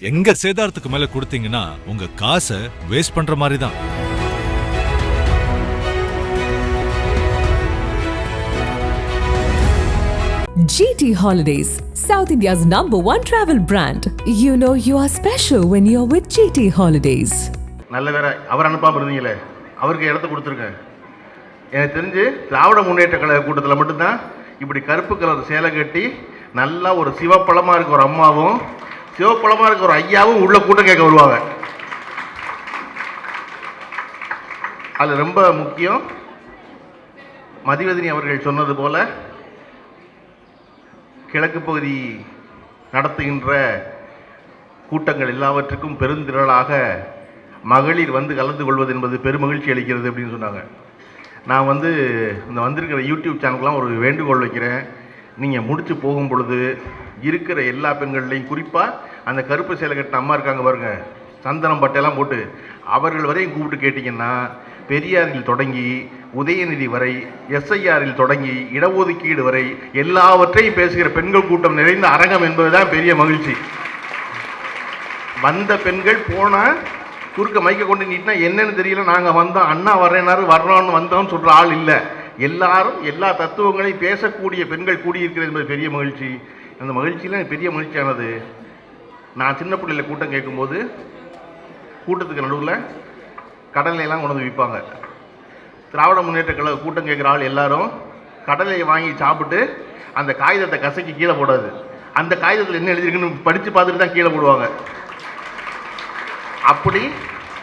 எங்க சேதாரத்துக்கு மேல கொடுத்தீங்கன்னா உங்க காசை வேஸ்ட் பண்ற மாதிரி தான் GT Holidays, South India's number one travel brand. You know you are special when you're with GT Holidays. நல்ல வேற அவர் அனுப்பாம இருந்தீங்களே அவருக்கு இடத்த கொடுத்துருங்க எனக்கு தெரிஞ்சு திராவிட முன்னேற்ற கழக கூட்டத்தில் மட்டும்தான் இப்படி கருப்பு கலர் சேலை கட்டி நல்லா ஒரு சிவப்பழமாக இருக்க ஒரு அம்மாவும் சிவப்பழமாக இருக்க ஒரு ஐயாவும் உள்ள கூட்டம் கேட்க வருவாங்க. அது ரொம்ப முக்கியம் மதிவதினி அவர்கள் சொன்னது போல கிழக்கு பகுதி நடத்துகின்ற கூட்டங்கள் எல்லாவற்றுக்கும் பெருந்திரளாக மகளிர் வந்து கலந்து கொள்வது என்பது பெருமகிழ்ச்சி அளிக்கிறது அப்படின்னு சொன்னாங்க. நான் வந்து இந்த வந்திருக்கிற யூடியூப் சேனலுக்குலாம் ஒரு வேண்டுகோள் வைக்கிறேன். நீங்கள் முடித்து போகும் பொழுது இருக்கிற எல்லா பெண்கள்லையும் குறிப்பாக அந்த கருப்பு சேலை கட்டின அம்மா இருக்காங்க பாருங்கள் சந்தனம் பட்டையெல்லாம் போட்டு அவர்கள் வரையும் கூப்பிட்டு கேட்டிங்கன்னா பெரியாரில் தொடங்கி உதயநிதி வரை எஸ்ஐஆரில் தொடங்கி இடஒதுக்கீடு வரை எல்லாவற்றையும் பேசுகிற பெண்கள் கூட்டம் நிறைந்த அரங்கம் என்பதுதான் பெரிய மகிழ்ச்சி. வந்த பெண்கள் போனால் குறுக்க மைக்க கொண்டு நீட்டினா என்னன்னு தெரியல நாங்கள் வந்தோம் அண்ணா வர்றேனாரு வர்றோம்னு வந்தோம்னு சொல்கிற ஆள் இல்லை. எல்லாரும் எல்லா தத்துவங்களையும் பேசக்கூடிய பெண்கள் கூடியிருக்கிறது என்பது பெரிய மகிழ்ச்சி. அந்த மகிழ்ச்சியெலாம் எனக்கு பெரிய மகிழ்ச்சியானது. நான் சின்ன பிள்ளையில கூட்டம் கேட்கும்போது கூட்டத்துக்கு நடுவில் கடலையெல்லாம் கொண்டு வந்து விற்பாங்க. திராவிட முன்னேற்ற கழக கூட்டம் கேட்குற ஆள் எல்லாரும் கடலையை வாங்கி சாப்பிட்டு அந்த காகிதத்தை கசக்கி கீழே போடாது. அந்த காகிதத்தில் என்ன எழுதியிருக்குன்னு படித்து பார்த்துட்டு தான் கீழே போடுவாங்க. அப்படி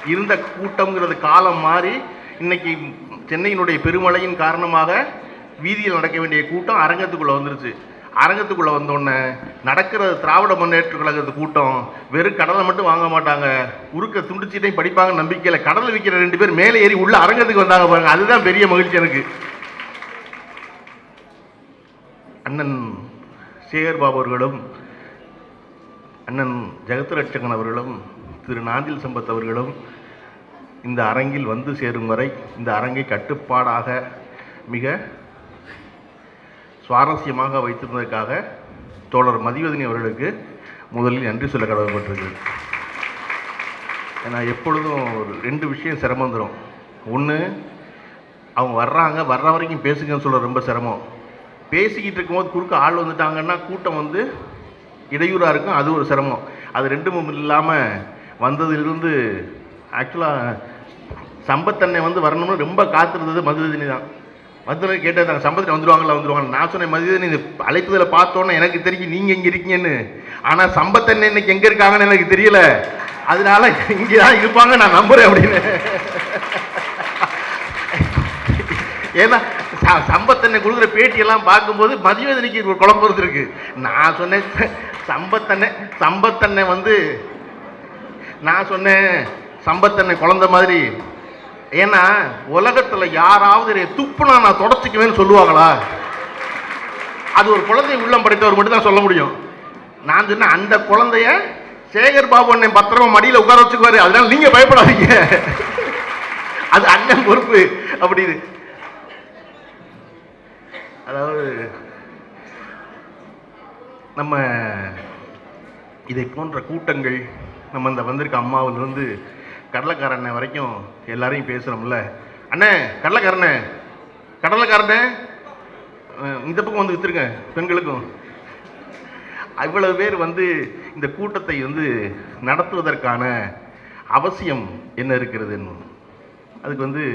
இருந்த கூட்டம்ங்கிறது காலம் மாறி இன்னைக்கு சென்னையினுடைய பெருமழையின் காரணமாக வீதியில் நடக்க வேண்டிய கூட்டம் அரங்கத்துக்குள்ளே வந்துருச்சு. அரங்கத்துக்குள்ளே வந்தோடனே நடக்கிற திராவிட முன்னேற்ற கழகத்து கூட்டம் வெறும் கடலை மட்டும் வாங்க மாட்டாங்க. உருக்க துண்டிச்சிட்டையும் படிப்பாங்க நம்பிக்கையில் கடலை விற்கிற ரெண்டு பேர் மேலே ஏறி உள்ள அரங்கத்துக்கு வந்தாங்க பாருங்க. அதுதான் பெரிய மகிழ்ச்சி எனக்கு. அண்ணன் சேகர் பாபு அவர்களும் அண்ணன் ஜெகத்ரட்சகன் அவர்களும் திரு நாந்தில் சம்பத் அவர்களும் இந்த அரங்கில் வந்து சேரும் வரை இந்த அரங்கை கட்டுப்பாடாக மிக சுவாரஸ்யமாக வைத்திருந்ததற்காக தோழர் மதிவதனி அவர்களுக்கு முதலில் நன்றி சொல்ல கடமைப்பட்டிருக்கு ஏன்னா எப்பொழுதும் ஒரு ரெண்டு விஷயம் சிரமம் தரும். ஒன்று அவங்க வர்றாங்க வர்ற வரைக்கும் பேசுங்கன்னு சொல்ல ரொம்ப சிரமம். பேசிக்கிட்டு இருக்கும்போது குறுக்க ஆள் வந்துட்டாங்கன்னா கூட்டம் வந்து இடையூறாக இருக்கும் அது ஒரு சிரமம். அது ரெண்டும் இல்லாமல் வந்ததிலிருந்து ஆக்சுவலாக சம்பத்தன்னை வந்து வரணும்னு ரொம்ப காத்திருந்தது மதுரதினி தான். மதுரை கேட்டதாங்க சம்பத்தில் வந்துருவாங்களா வந்துருவாங்க நான் சொன்னேன் மதுரதினி இந்த பார்த்தோன்னே எனக்கு தெரியும் நீங்கள் இங்கே இருக்கீங்கன்னு. ஆனால் சம்பத்தன்னை இன்னைக்கு எங்கே இருக்காங்கன்னு எனக்கு தெரியல. அதனால இங்கே தான் இருப்பாங்க நான் நம்புகிறேன் அப்படின்னு. ஏன்னா சம்பத்தன்னை கொடுக்குற பேட்டியெல்லாம் பார்க்கும்போது மதிவேதனைக்கு ஒரு குழம்பு இருந்திருக்கு நான் சொன்னேன் சம்பத்தன்னை சம்பத்தன்னை வந்து நான் சொன்னேன் சம்பத்தன்னை குழந்த மாதிரி. ஏன்னா உலகத்தில் யாராவது துப்புனா நான் தொடச்சிக்குவேன்னு சொல்லுவாங்களா? அது ஒரு குழந்தை உள்ளம் படைத்தவர் மட்டும் தான் சொல்ல முடியும். நான் சொன்னேன் அந்த குழந்தைய சேகர் பாபு அண்ணன் பத்திரமா மடியில் உட்கார வச்சுக்குவாரு. அதனால நீங்க பயப்படாதீங்க. அது அண்ணன் பொறுப்பு. அப்படின்னு. அதாவது நம்ம இதை போன்ற கூட்டங்கள் நம்ம இந்த வந்திருக்க அம்மாவிலிருந்து கடலைக்காரண்ண வரைக்கும் எல்லாரையும் பேசுகிறோம்ல அண்ணே கடலைக்காரண்ணே. கடலைக்காரண்ணே. இந்த பக்கம் வந்து வித்துருங்க பெண்களுக்கும். அவ்வளவு பேர் வந்து இந்த கூட்டத்தை வந்து நடத்துவதற்கான அவசியம் என்ன இருக்கிறதுன்னு அதுக்கு வந்து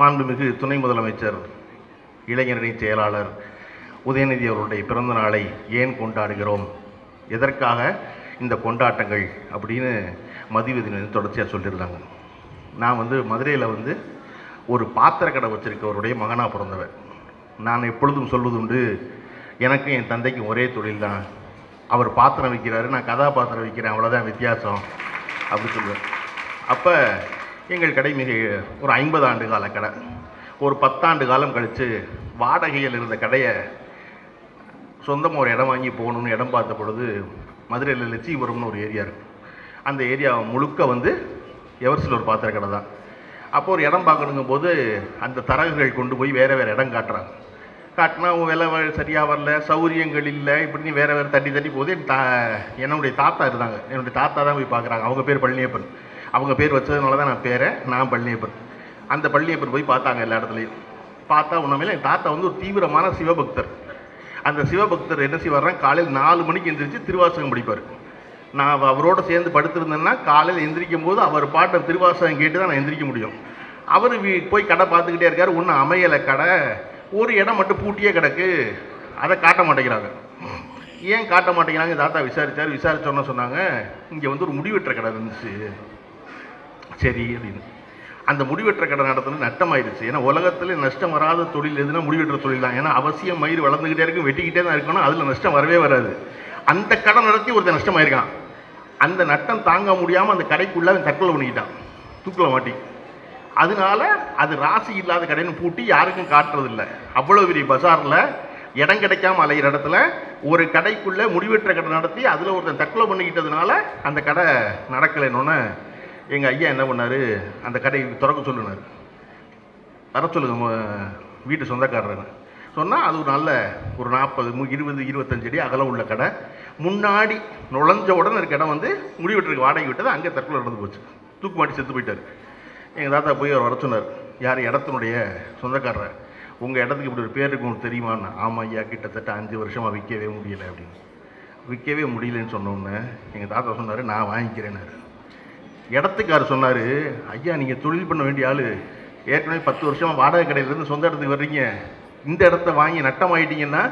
மாண்புமிகு துணை முதலமைச்சர் இளைஞரணி செயலாளர் உதயநிதி அவருடைய பிறந்த நாளை ஏன் கொண்டாடுகிறோம்? எதற்காக இந்த கொண்டாட்டங்கள்? அப்படின்னு மதிவதின் வந்து தொடர்ச்சியாக சொல்லியிருந்தாங்க. நான் வந்து மதுரையில் வந்து ஒரு பாத்திர கடை வச்சுருக்கவருடைய மகனாக பிறந்தவன். நான் எப்பொழுதும் சொல்வதுண்டு எனக்கும் என் தந்தைக்கும் ஒரே தொழில் தான். அவர் பாத்திரம் விற்கிறாரு நான் கதாபாத்திரம் விற்கிறேன் அவ்வளோதான் வித்தியாசம் அப்படி சொல்லுவேன். அப்போ எங்கள் கடை மிக ஒரு ஐம்பது ஆண்டு கால கடை. ஒரு பத்தாண்டு காலம் கழித்து வாடகையில் இருந்த கடையை சொந்தமாக ஒரு இடம் வாங்கி போகணும்னு இடம் பார்த்த பொழுது மதுரையில் லட்சிபுரம்னு ஒரு ஏரியா இருக்குது அந்த ஏரியா முழுக்க வந்து எவர்சில் ஒரு பாத்திர கடை தான். அப்போ ஒரு இடம் பார்க்கணுங்கும் போது அந்த தரகுகள் கொண்டு போய் வேறு வேறு இடம் காட்டுறாங்க. காட்டினா விலை சரியாக வரல சௌரியங்கள் இல்லை இப்படின்னு வேறு வேறு தட்டி தட்டி போகுது. என் தா என்னுடைய தாத்தா இருந்தாங்க. என்னுடைய தாத்தா தான் போய் பார்க்குறாங்க. அவங்க பேர் பழனியப்பன். அவங்க பேர் வச்சதுனால தான் நான் பேரை நான் பழனியப்பன். அந்த பழனியப்பன் போய் பார்த்தாங்க எல்லா இடத்துலையும். பார்த்தா உண்மையில என் தாத்தா வந்து ஒரு தீவிரமான சிவபக்தர். அந்த சிவபக்தர் என்ன செய்வார்னா காலையில் நாலு மணிக்கு எந்திரிச்சு திருவாசகம் படிப்பார். நான் அவரோட சேர்ந்து படுத்திருந்தேன்னா காலையில் எந்திரிக்கும் போது அவர் பாட்டை திருவாசகம் கேட்டு தான் நான் எந்திரிக்க முடியும். அவர் போய் கடை பார்த்துக்கிட்டே இருக்கார். ஒன்றும் அமையலை கடை. ஒரு இடம் மட்டும் பூட்டியே கிடக்கு. அதை காட்ட மாட்டேங்கிறாங்க. ஏன் காட்ட மாட்டேங்கிறாங்க? தாத்தா விசாரித்தார் விசாரிச்சோன்னு சொன்னாங்க இங்கே வந்து ஒரு முடிவெட்டுற கடை இருந்துச்சு. சரி அப்படின்னு. அந்த முடிவெட்டுற கடை நட்டம் ஆயிடுச்சு ஏன்னா உலகத்தில் நஷ்டம் வராத தொழில் எதுனா முடிவெற்ற தொழில் தான். ஏன்னா அவசியம் மயிர் வளர்ந்துக்கிட்டே இருக்கும் வெட்டிக்கிட்டே தான் இருக்கணும் அதில் நஷ்டம் வரவே வராது. அந்த கடை நடத்தி ஒருத்தன் நஷ்டமாயிருக்கான். அந்த நட்டம் தாங்க முடியாமல் அந்த கடைக்குள்ளே அவன் தற்கொலை பண்ணிக்கிட்டான். தூக்கில் மாட்டி. அதனால அது ராசி இல்லாத கடைன்னு பூட்டி யாருக்கும் காட்டுறதில்ல. அவ்வளோ பெரிய பஜாரில் இடம் கிடைக்காம அலையிற இடத்துல ஒரு கடைக்குள்ளே முடிவெற்ற கடை நடத்தி அதில் ஒருத்தன் தற்கொலை பண்ணிக்கிட்டதுனால அந்த கடை நடக்கலைன்னொன்னே எங்கள் ஐயா என்ன பண்ணார்? அந்த கடையை திறக்க சொல்லுனார். வர சொல்லுங்க வீட்டு சொந்தக்காரர். சொன்னால் அது ஒரு நல்ல ஒரு நாற்பது இருபது இருபத்தஞ்சு அடி அகலம் உள்ள கடை. முன்னாடி நுழைஞ்ச உடனே இருக்க இடம் வந்து முடிவெட்டுறதுக்கு வாடகை விட்டது அங்கே தற்கொலை நடந்து போச்சு. தூக்கு மாட்டி செத்து போயிட்டார். எங்கள் தாத்தா போய் அவர் வர சொன்னார் யார் இடத்தினுடைய சொந்தக்காரர்? உங்கள் இடத்துக்கு இப்படி ஒரு பேர் இருக்கும் தெரியுமான்னு? ஆமாம் ஐயா கிட்டத்தட்ட அஞ்சு வருஷமாக விற்கவே முடியலை அப்படின்னு. விற்கவே முடியலன்னு சொன்னோன்னே எங்கள் தாத்தா சொன்னார் நான் வாங்கிக்கிறேன்னாரு. இடத்துக்கார் சொன்னார்? ஐயா நீங்கள் தொழில் பண்ண வேண்டிய ஆள். ஏற்கனவே பத்து வருஷமாக வாடகை கடையிலேருந்து சொந்த இடத்துக்கு வர்றீங்க. இந்த இடத்த வாங்கி நட்டம் ஆகிட்டீங்கன்னா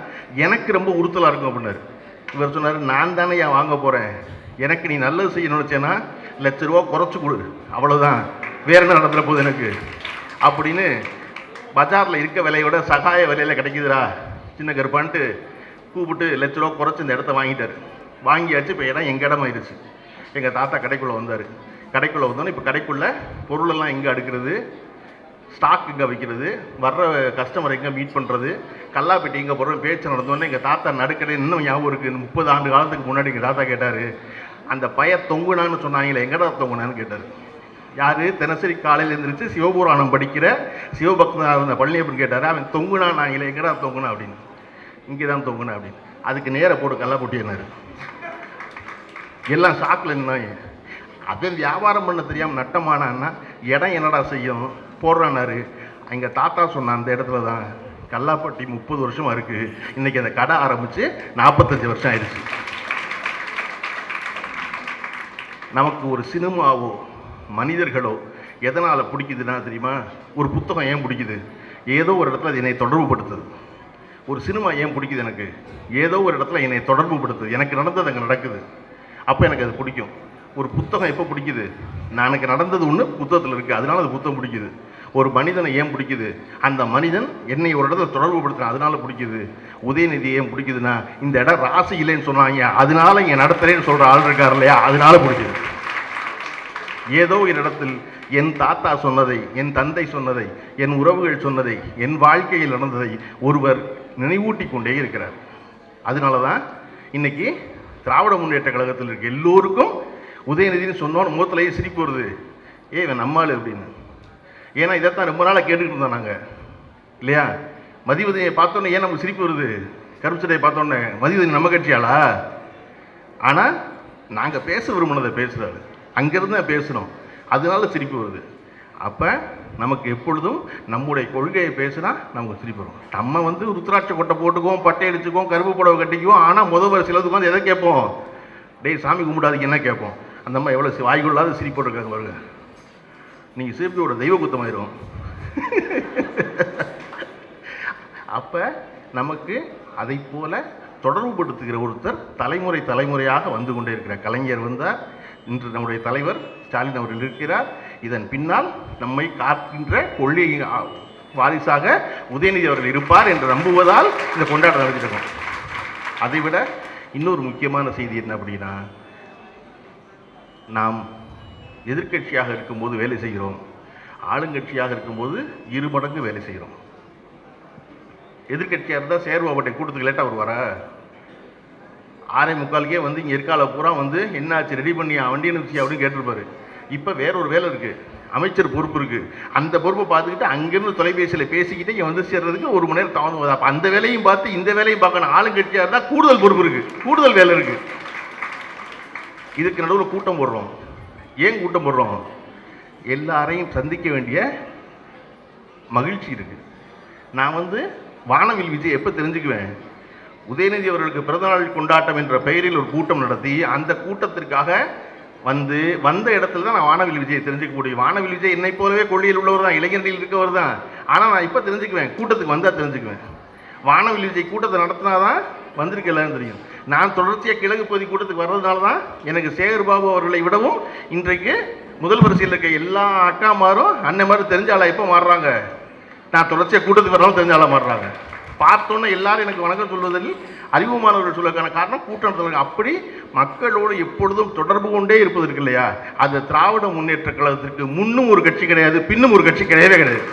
எனக்கு ரொம்ப உறுத்தலாக இருக்கும் அப்படின்னாரு. இவர் சொன்னார் நான் தானே ஏன் வாங்க போகிறேன் எனக்கு நீ நல்லது செய்யணும்னு நினச்சேன்னா லட்ச ரூபா குறைச்சி கொடு. அவ்வளோதான் வேற என்ன நடந்துட போகுது எனக்கு? அப்படின்னு பஜாரில் இருக்க விலையோட சகாய விலையில் கிடைக்குதுடா. சின்ன கருப்பான்ட்டு கூப்பிட்டு லட்ச ரூபா குறைச்சி இந்த இடத்த வாங்கிட்டார். வாங்கியாச்சு இப்போ இடம் எங்கள் இடம் ஆயிடுச்சு எங்கள் தாத்தா கடைக்குள்ளே வந்தார். கடைக்குள்ளே வந்தோன்னே இப்போ கடைக்குள்ளே பொருளெல்லாம் எங்கே அடுக்கிறது? ஸ்டாக் எங்கே வைக்கிறது? வர்ற கஸ்டமர் எங்கே மீட் பண்ணுறது கல்லாப்பெட்டி எங்கே போகிறோம் பேச்சு நடந்தோடனே எங்கள் தாத்தா நடுக்கடை இன்னும் ஞாபகம் இருக்குது முப்பது ஆண்டு காலத்துக்கு முன்னாடி எங்கள் தாத்தா கேட்டார். அந்த பய தொங்குனான்னு சொன்னாங்களே எங்கடா தொங்குனான்னு கேட்டார். யார்? தினசரி காலையில் எழுந்திரிச்சு சிவபுராணம் படிக்கிற சிவபக்தனாக இருந்த பழனியப்பன் கேட்டார். அவன் தொங்குனா நாங்களே எங்கடா தொங்குனா அப்படின்னு. இங்கே தான் தொங்குனா அப்படின்னு. அதுக்கு நேராக போட்டு கல்லாப்பொட்டினார் எல்லாம் ஷாக்கில் நின்னாங்க. அவன் வியாபாரம் பண்ண தெரியாமல் நட்டமானான்னா இடம் என்னடா செய்யும்? போடுறானாரு. எங்கள் தாத்தா சொன்னான் அந்த இடத்துல தான் கல்லாப்பட்டி முப்பது வருஷமாக இருக்குது இன்றைக்கி அந்த கடை ஆரம்பித்து நாற்பத்தஞ்சு வருஷம் ஆயிடுச்சு. நமக்கு ஒரு சினிமாவோ மனிதர்களோ எதனால் பிடிக்குதுன்னா தெரியுமா? ஒரு புத்தகம் ஏன் பிடிக்குது? ஏதோ ஒரு இடத்துல அது என்னை தொடர்புபடுத்துது. ஒரு சினிமா ஏன் பிடிக்குது எனக்கு? ஏதோ ஒரு இடத்துல என்னை தொடர்புபடுத்துது. எனக்கு நடந்தது அங்கே நடக்குது. அப்போ எனக்கு அது பிடிக்கும். ஒரு புத்தகம் எப்போ பிடிக்குது? நான் எனக்கு நடந்தது ஒன்று புத்தகத்தில் இருக்குது அதனால அது புத்தகம் பிடிக்குது. ஒரு மனிதனை ஏன் பிடிக்குது? அந்த மனிதன் என்னை ஒரு இடத்துல தொடர்பு படுத்துறான். அதனால பிடிக்குது. உதயநிதி ஏன் பிடிக்குதுன்னா இந்த இடம் ராசி இல்லைன்னு சொன்னாங்க. அதனால இங்கே நடத்துறேன்னு சொல்கிற ஆள் இருக்கார் இல்லையா? அதனால பிடிக்குது. ஏதோ ஒரு இடத்தில் என் தாத்தா சொன்னதை என் தந்தை சொன்னதை என் உறவுகள் சொன்னதை என் வாழ்க்கையில் நடந்ததை ஒருவர் நினைவூட்டி கொண்டே இருக்கிறார். அதனால தான் இன்னைக்கு திராவிட முன்னேற்ற கழகத்தில் இருக்க எல்லோருக்கும் உதயநிதினு சொன்னோன்னு முகத்திலேயே சிரிப்பு வருது. ஏ இவன் நம்மாள் அப்படின்னு. ஏன்னா இதைத்தான் ரொம்ப நாளாக கேட்டுக்கிட்டு இருந்தோம் நாங்கள் இல்லையா? மதிவதனையை பார்த்தோன்னே ஏன் நமக்கு சிரிப்பு வருது? கருப்புச்சடையை பார்த்தோன்னே மதிவதனி நம்ம கட்சியாளா? ஆனால் நாங்கள் பேச விரும்பினதை பேசுகிறாரு அங்கேருந்து பேசுகிறோம் அதனால சிரிப்பு வருது. அப்போ நமக்கு எப்பொழுதும் நம்முடைய கொள்கையை பேசுனா நமக்கு சிரிப்பு வரும். நம்ம வந்து ருத்ராட்ச கொட்டை போட்டுக்குவோம் பட்டை அடிச்சுக்குவோம் கருப்பு புடவை கட்டிக்குவோம் ஆனால் முத வரிசையில் வந்து எதை கேட்போம்? டேய் சாமி கும்பிடாதீங்க என்ன கேட்போம்? அந்த அம்மா எவ்வளோ வாய்க்குள்ளாத சிரிப்பு இருக்காங்க பாருங்க. நீங்கள் சிரிப்பியோட தெய்வ குத்தமாயிரும். அப்போ நமக்கு அதை போல தொடர்புபடுத்துகிற ஒருத்தர் தலைமுறை தலைமுறையாக வந்து கொண்டே இருக்கிற கலைஞர் வந்தார். இன்று நம்முடைய தலைவர் ஸ்டாலின் அவர்கள் இருக்கிறார். இதன் பின்னால் நம்மை காக்கின்ற கொள்கை வாரிசாக உதயநிதி அவர்கள் இருப்பார் என்று நம்புவதால் இந்த கொண்டாட்டம் நடத்திருக்கோம் அதைவிட இன்னொரு முக்கியமான செய்தி என்ன அப்படின்னா நாம் எதிர்க்கட்சியாக இருக்கும்போது வேலை செய்கிறோம். ஆளுங்கட்சியாக இருக்கும்போது இரு மடங்கு வேலை செய்கிறோம். எதிர்க்கட்சியாக இருந்தால் சேர்வாபட்டை கூட்டத்துக்கு லேட்டாக வருவார? ஆறே முக்காலுக்கே வந்து இங்கே இருக்கால பூரா வந்து என்னாச்சு ரெடி பண்ணி வண்டி அனுப்பிச்சி அப்படின்னு கேட்டிருப்பாரு. இப்போ வேற ஒரு வேலை இருக்குது அமைச்சர் பொறுப்பு இருக்குது அந்த பொறுப்பை பார்த்துக்கிட்டு அங்கேருந்து தொலைபேசியில் பேசிக்கிட்டு இங்கே வந்து சேர்றதுக்கு ஒரு மணி நேரம் தாமதம். அப்போ அந்த வேலையும் பார்த்து இந்த வேலையும் பார்க்கணும். ஆளுங்கட்சியாக இருந்தால் கூடுதல் பொறுப்பு இருக்குது கூடுதல் வேலை இருக்குது இதுக்கு நடுவில் கூட்டம் போடுறோம். ஏன் கூட்டம் போடுறோம்? எல்லாரையும் சந்திக்க வேண்டிய மகிழ்ச்சி இருக்குது நான் வந்து வானவில் விஜய் எப்போ தெரிஞ்சுக்குவேன்? உதயநிதி அவர்களுக்கு பிறந்தநாள் கொண்டாட்டம் என்ற பெயரில் ஒரு கூட்டம் நடத்தி அந்த கூட்டத்திற்காக வந்து வந்த இடத்துல தான் நான் வானவில் விஜயை தெரிஞ்சுக்க முடியும். வானவில் விஜய் என்னை போலவே கொள்ளியில் உள்ளவர் தான் இளைஞர்களில் இருக்கவர் தான். ஆனால் நான் இப்போ தெரிஞ்சுக்குவேன். கூட்டத்துக்கு வந்தால் தெரிஞ்சுக்குவேன். வானவில் விஜய் கூட்டத்தை நடத்தினா தான் வந்திருக்க எல்லாரும் தெரியும். நான் தொடர்ச்சியாக கிழக்கு பகுதி கூட்டத்துக்கு வர்றதுனால தான் எனக்கு சேகர் பாபு அவர்களை விடவும் இன்றைக்கு முதல் வரிசையில் இருக்க எல்லா அக்காமாரும் அண்ணன் மாதிரி தெரிஞ்ச ஆளா எப்போ மாறுறாங்க? நான் தொடர்ச்சியாக கூட்டத்துக்கு வரணும் தெரிஞ்ச ஆளாக மாறுறாங்க. பார்த்தோன்னே எல்லாரும் எனக்கு வணக்கம் சொல்வதில் அறிவுமானவர்கள் சொல்வதற்கான காரணம் கூட்டம் அப்படி மக்களோடு எப்பொழுதும் தொடர்பு கொண்டே இருப்பது இருக்கு இல்லையா? அது திராவிட முன்னேற்ற கழகத்திற்கு முன்னும் ஒரு கட்சி கிடையாது பின்னும் ஒரு கட்சி கிடையவே கிடையாது.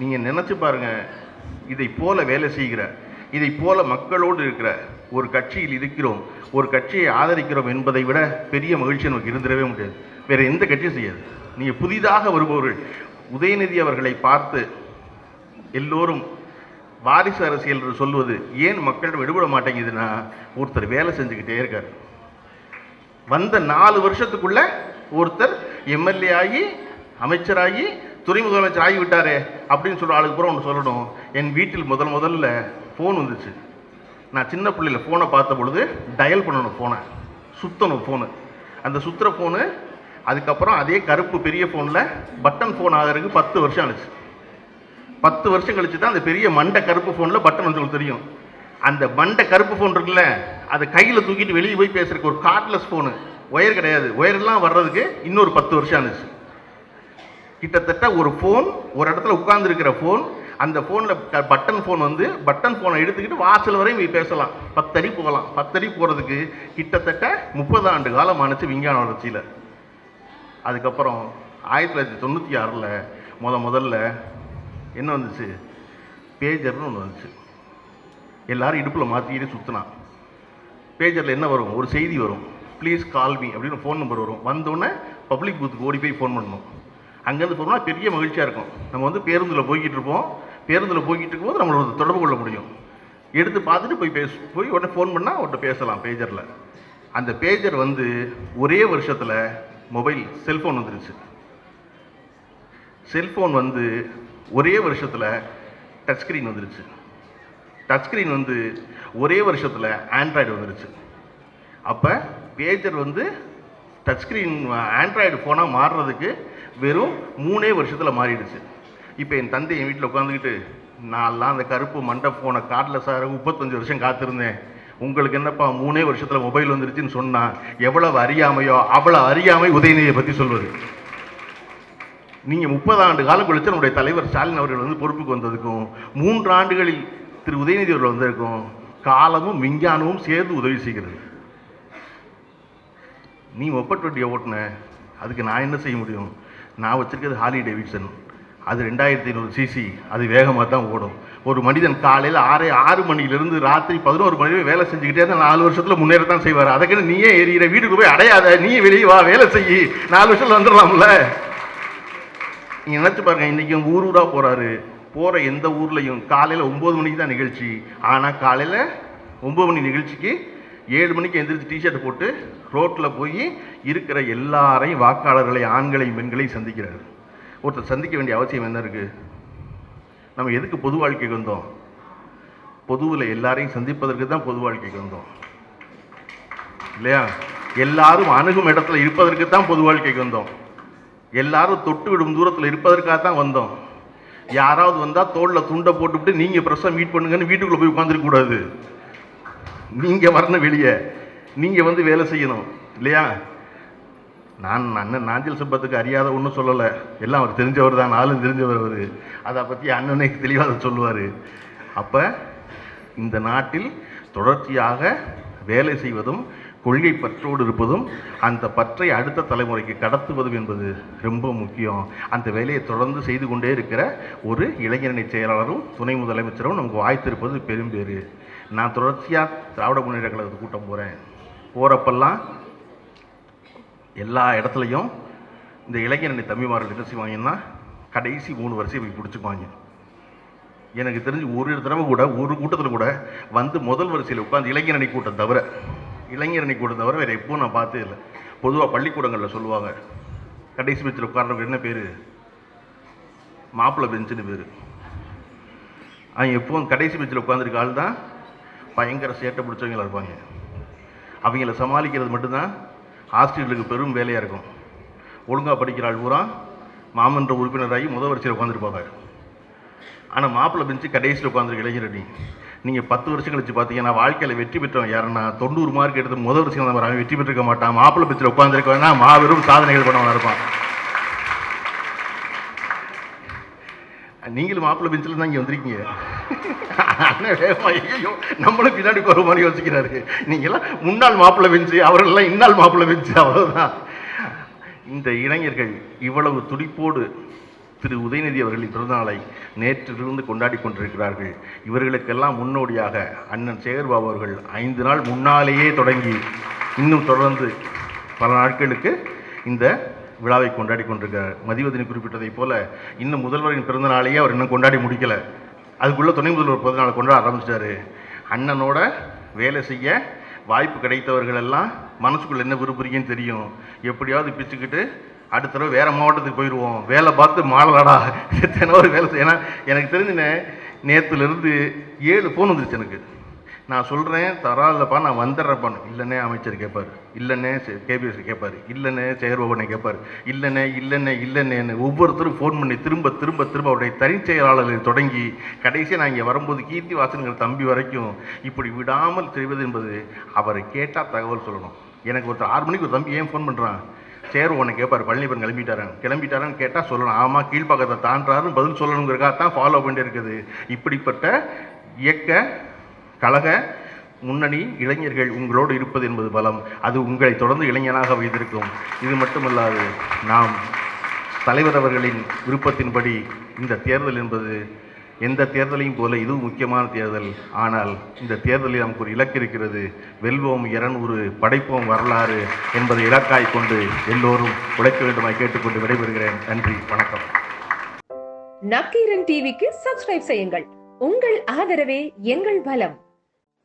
நீங்கள் நினச்சி பாருங்க இதை போல வேலை செய்கிற இதை போல மக்களோடு இருக்கிற ஒரு கட்சியில் இருக்கிறோம் ஒரு கட்சியை ஆதரிக்கிறோம் என்பதை விட பெரிய மகிழ்ச்சி நமக்கு இருந்திடவே முடியாது. வேற எந்த கட்சியும் செய்யாது. நீங்கள் புதிதாக வருபவர்கள் உதயநிதி அவர்களை பார்த்து எல்லோரும் வாரிசு அரசியல் என்று சொல்வது ஏன் மக்களிடம் விடுபட மாட்டேங்குதுன்னா ஒருத்தர் வேலை செஞ்சுக்கிட்டே இருக்கார். வந்த நாலு வருஷத்துக்குள்ள ஒருத்தர் எம்எல்ஏ ஆகி அமைச்சராகி துணை முதலமைச்சர் ஆகிவிட்டாரே அப்படின்னு சொல்ல ஆளுக்கு கூட ஒன்று சொல்லணும். என் வீட்டில் முதல் முதல்ல ஃபோன் வந்துச்சு. நான் சின்ன பிள்ளையில ஃபோனை பார்த்த பொழுது டயல் பண்ணணும் ஃபோனை சுத்தணும் ஃபோனு அந்த சுற்றுற ஃபோனு அதுக்கப்புறம் அதே கருப்பு பெரிய ஃபோனில் பட்டன் ஃபோன் ஆகிறதுக்கு பத்து வருஷம் ஆச்சு. பத்து வருஷம் கழிச்சு தான் அந்த பெரிய மண்டை கருப்பு ஃபோனில் பட்டன் வந்து தெரியும். அந்த மண்டை கருப்பு ஃபோன் இருக்குல்ல அதை கையில் தூக்கிட்டு வெளியே போய் பேசுறதுக்கு ஒரு கார்ட்லெஸ் ஃபோனு ஒயர் கிடையாது. ஒயர்லாம் வர்றதுக்கு இன்னொரு பத்து வருஷம் ஆச்சு. கிட்டத்தட்ட ஒரு ஃபோன் ஒரு இடத்துல உட்கார்ந்துருக்கிற ஃபோன் அந்த ஃபோனில் பட்டன் ஃபோன் வந்து பட்டன் ஃபோனை எடுத்துக்கிட்டு வாசல் வரையும் போய் பேசலாம். பத்தடி போகலாம். பத்தடி போகிறதுக்கு கிட்டத்தட்ட முப்பது ஆண்டு காலம் ஆணுச்சு விஞ்ஞான வளர்ச்சியில். அதுக்கப்புறம் ஆயிரத்தி தொள்ளாயிரத்தி தொண்ணூற்றி ஆறில் முத முதல்ல என்ன வந்துச்சு? பேஜர்னு ஒன்று வந்துச்சு. எல்லாரும் இடுப்பில் மாற்றிக்கிட்டு சுற்றினான் பேஜரில் என்ன வரும்? ஒரு செய்தி வரும். ப்ளீஸ் கால் மீ அப்படின்னு ஃபோன் நம்பர் வரும். வந்தோடனே பப்ளிக் பூத்துக்கு ஓடி போய் ஃபோன் பண்ணணும். அங்கேருந்து போனோம்னா பெரிய மகிழ்ச்சியாக இருக்கும். நம்ம வந்து பேருந்தில் போய்கிட்டு இருப்போம். பேருந்தில் போய்கிட்டு இருக்கும்போது நம்மளோட தொடர்பு கொள்ள முடியும். எடுத்து பார்த்துட்டு போய் பேச போய் உடனே ஃபோன் பண்ணால் அவர்கிட்ட பேசலாம் பேஜரில் அந்த பேஜர் வந்து ஒரே வருஷத்தில் மொபைல் செல்ஃபோன் வந்துருச்சு. செல்ஃபோன் வந்து ஒரே வருஷத்தில் டச் ஸ்க்ரீன் வந்துருச்சு. டச் ஸ்க்ரீன் வந்து ஒரே வருஷத்தில் ஆண்ட்ராய்டு வந்துருச்சு. அப்போ பேஜர் வந்து டச் ஸ்க்ரீன் ஆண்ட்ராய்டு ஃபோனாக மாறுறதுக்கு வெறும் மூணே வருஷத்தில் மாறிடுச்சு. இப்போ என் தந்தை என் வீட்டில் உட்காந்துக்கிட்டு நான்லாம் அந்த கருப்பு மண்டை ஃபோனை காட்டில் சார் முப்பத்தஞ்சு வருஷம் காத்திருந்தேன். உங்களுக்கு என்னப்பா மூணே வருஷத்தில் மொபைல் வந்துருச்சுன்னு சொன்னால் எவ்வளவு அறியாமையோ அவ்வளோ அறியாமை உதயநிதியை பற்றி சொல்வது. நீங்கள் முப்பது ஆண்டு காலம் கழிச்சு நம்முடைய தலைவர் ஸ்டாலின் அவர்கள் வந்து பொறுப்புக்கு வந்ததுக்கும் மூன்று ஆண்டுகளில் திரு உதயநிதி அவர்கள் வந்திருக்கும் காலமும் விஞ்ஞானமும் சேர்ந்து உதவி செய்கிறது. நீ ஒப்பட் வண்டியை ஓட்டின அதுக்கு நான் என்ன செய்ய முடியும்? நான் வச்சுருக்கிறது ஹாலி டேவிட்சன் அது ரெண்டாயிரத்தி ஐநூறு சிசி அது வேகமாக தான் ஓடும். ஒரு மனிதன் காலையில் ஆறு ஆறு மணிலிருந்து ராத்திரி பதினோரு மணி வரை வேலை செஞ்சுக்கிட்டே தான் நாலு வருஷத்தில் முன்னேற தான் செய்வார். அதுக்கு நீயே ஏறிகிற வீட்டுக்கு போய் அடையாத நீ வெளியே வா வேலை செய்யி. நாலு வருஷத்தில் வந்துடலாம்ல. நீங்கள் நினச்சி பாருங்க இன்றைக்கி ஊர் ஊராக போகிறாரு போகிற எந்த ஊர்லேயும் காலையில் ஒம்பது மணிக்கு தான் நிகழ்ச்சி. ஆனால் காலையில் ஒம்பது மணி நிகழ்ச்சிக்கு ஏழு மணிக்கு எந்திரிச்சு டிஷர்ட் போட்டு ரோட்டில் போய் இருக்கிற எல்லாரையும் வாக்காளர்களை ஆண்களையும் பெண்களையும் சந்திக்கிறார். ஒருத்தர் சந்திக்க வேண்டிய அவசியம் என்ன இருக்குது நம்ம எதுக்கு பொது வாழ்க்கைக்கு வந்தோம்? பொதுவில் எல்லாரையும் சந்திப்பதற்கு தான் பொது வாழ்க்கைக்கு வந்தோம். இல்லையா? எல்லாரும் அணுகும் இடத்துல இருப்பதற்கு தான் பொது வாழ்க்கைக்கு வந்தோம். எல்லாரும் தொட்டு விடும் தூரத்தில் இருப்பதற்காக தான் வந்தோம். யாராவது வந்தால் தோளில் துண்டை போட்டுவிட்டு நீங்கள் ப்ரெஸ்ஸாக மீட் பண்ணுங்கன்னு வீட்டுக்குள்ளே போய் உட்காந்துருக்க கூடாது. நீங்கள் வரணும் வெளியே. நீங்கள் வந்து வேலை செய்யணும். இல்லையா? நான் அண்ணன் நாஞ்சில் சுப்பத்துக்கு அறியாத ஒன்றும் சொல்லலை. எல்லாம் அவர் தெரிஞ்சவர் தான் நாளும் தெரிஞ்சவர் அவர். அதை பற்றி அண்ணனே தெளிவாக சொல்லுவார். அப்போ இந்த நாட்டில் தொடர்ச்சியாக வேலை செய்வதும் கொள்கை பற்றோடு இருப்பதும் அந்த பற்றை அடுத்த தலைமுறைக்கு கடத்துவதும் என்பது ரொம்ப முக்கியம். அந்த வேலையை தொடர்ந்து செய்து கொண்டே இருக்கிற ஒரு இளைஞரணி செயலாளரும் துணை முதலமைச்சரும் நமக்கு வாய்த்திருப்பது பெரும்பேறு நான் தொடர்ச்சியாக திராவிட முன்னேற்ற கழகத்து கூட்டம் போகிறேன் போகிறப்பெல்லாம் எல்லா இடத்துலையும் இந்த இளைஞரணி தம்பிமார்கள் என்ன செய்வாங்கன்னா கடைசி மூணு வருஷம் போய் பிடிச்சிக்குவாங்க. எனக்கு தெரிஞ்சு ஒரு தடவை கூட ஒரு கூட்டத்தில் கூட வந்து முதல் வரிசையில் உட்காந்து இளைஞரணி கூட்டம் தவிர இளைஞரணி கூட்டம் தவிர வேறு எப்பவும் நான் பார்த்தே இல்லை. பொதுவாக பள்ளிக்கூடங்களில் சொல்லுவாங்க. கடைசி பெஞ்சில் உட்கார்றவங்க என்ன பேர்? மாப்பிள்ளை பெஞ்சுன்னு பேர். அவங்க எப்பவும் கடைசி பெஞ்சில் உட்காந்துருக்க ஆள் தான் பயங்கர சேட்டை பிடிச்சவங்களா இருப்பாங்க. அவங்கள சமாளிக்கிறது மட்டும்தான் ஆசிரியர்களுக்கு பெரும் வேலையாக இருக்கும். ஒழுங்காக படிக்கிற ஆள் பூரா மாமன்ற உறுப்பினராகி முதல் வரிசையில் உட்காந்துருப்பாங்க ஆனால் மாப்பிள்ளை பெஞ்சு கடைசியில் உட்காந்துருக்க இளைஞரணி நீங்கள் பத்து வருஷம் கழிச்சு பார்த்தீங்கன்னா வாழ்க்கையில் வெற்றி பெற்றவன் யாருன்னா தொண்ணூறு மார்க் எடுத்து முதல் வருஷம் தான் வெற்றி பெற்றிருக்க மாட்டான். மாப்பிள்ளை பெஞ்சில் உட்காந்துருக்கவனா மாபெரும் சாதனைகள் பண்ணவனா இருப்பான். நீங்களும் மாப்பிள்ளை பெஞ்சில் தான் இங்கே வந்திருக்கீங்க. ஐயோ நம்மளும் பின்னாடி போகிற மாதிரி யோசிக்கிறாரு. நீங்களாம் முன்னாள் மாப்பிள்ளை பெஞ்சு அவர்களெல்லாம் இந்நாள் மாப்பிள்ளை பெஞ்சு அவ்வளோதான் இந்த இளைஞர்கள் இவ்வளவு துடிப்போடு திரு உதயநிதி அவர்களின் பிறந்தநாளை நேற்றிலிருந்து கொண்டாடி கொண்டிருக்கிறார்கள். இவர்களுக்கெல்லாம் முன்னோடியாக அண்ணன் சேகர்பாபு அவர்கள் ஐந்து நாள் முன்னாலேயே தொடங்கி இன்னும் தொடர்ந்து பல நாட்களுக்கு இந்த விழாவை கொண்டாடி கொண்டிருக்கார் மதிவதனி குறிப்பிட்டதைப் போல இன்னும் முதல்வரின் பிறந்த நாளையே அவர் இன்னும் கொண்டாடி முடிக்கலை. அதுக்குள்ளே துணை முதல்வர் பிறந்த நாள் கொண்டாட ஆரம்பிச்சிட்டாரு. அண்ணனோட வேலை செய்ய வாய்ப்பு கிடைத்தவர்கள் எல்லாம் மனசுக்குள்ள என்ன விரும்புறீங்கன்னு தெரியும். எப்படியாவது பிச்சுக்கிட்டு அடுத்த தடவை வேறு மாவட்டத்துக்கு போயிடுவோம் வேலை பார்த்து மாறலாடா. எத்தனை ஒரு வேலை செய்ய ஏன்னா எனக்கு தெரிஞ்சுனே நேற்றுலேருந்து ஏழு ஃபோன் வந்துருச்சு எனக்கு. நான் சொல்கிறேன் தராதுலப்பா நான் வந்துடுறப்பான்னு இல்லைன்னே அமைச்சர் கேட்பார் இல்லைன்னே கேபிஎஸ் கேட்பார் இல்லைன்னே செயற்பவனை கேட்பார் இல்லைண்ணே இல்லைண்ணே இல்லைண்ணேன்னு ஒவ்வொருத்தரும் ஃபோன் பண்ணி திரும்ப திரும்ப திரும்ப அவருடைய தனிச் செயலாளர்கள் தொடங்கி கடைசியாக நான் இங்கே வரும்போது கீர்த்தி வாசன்கள் தம்பி வரைக்கும் இப்படி விடாமல் செய்வது என்பது அவரை கேட்டால் தகவல் சொல்லணும். எனக்கு ஒருத்தர் ஆறு மணிக்கு ஒரு தம்பி ஏன் ஃபோன் பண்ணுறான் சேர் உன்னை கேட்பார் பழனிப்பன் கிளம்பிட்டாரன் கிளம்பிட்டாரான்னு கேட்டால் சொல்லணும். ஆமாம் கீழ்ப்பாக்கத்தை தாண்டாருன்னு பதில் சொல்லணுங்கிறக்காக தான் ஃபாலோ பண்ணிட்டு இருக்குது. இப்படிப்பட்ட இயக்க கழக முன்னணி இளைஞர்கள் உங்களோடு இருப்பது என்பது பலம். அது உங்களை தொடர்ந்து இளைஞனாக வைத்திருக்கும். இது மட்டுமல்லாது நாம் தலைவர் அவர்களின் விருப்பத்தின்படி இந்த தேர்தல் என்பது எந்த தேர்தலையும் போல இதுவும் முக்கியமான தேர்தல். ஆனால் இந்த தேர்தலில் நமக்கு ஒரு இலக்கு இருக்கிறது. வெல்வோம் இரநூறு படைப்போம் வரலாறு என்பதை இலக்காய் கொண்டு எல்லோரும் உழைக்க வேண்டுமாய் கேட்டுக்கொண்டு விடைபெறுகிறேன். நன்றி வணக்கம். நக்கீரன் டிவிக்கு சப்ஸ்கிரைப் செய்யுங்கள். உங்கள் ஆதரவே எங்கள் பலம்.